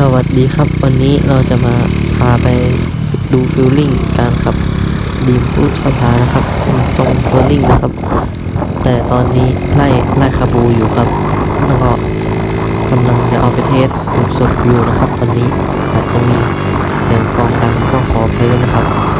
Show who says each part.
Speaker 1: สวัสดีครับวันนี้เราจะมาพาไปดูฟิลลิ่งการขับบีมพุดสภานะครับตรงฟิลลิ่งนะครับ แต่ตอนนี้ไล่ไล่คาบูอยู่ครับแล้วก็กำลังจะเอาไปเทสสดๆอยู่นะครับตอนนี้อาจจะมีเสียงกองดังก็ขอไปด้วยนะครับ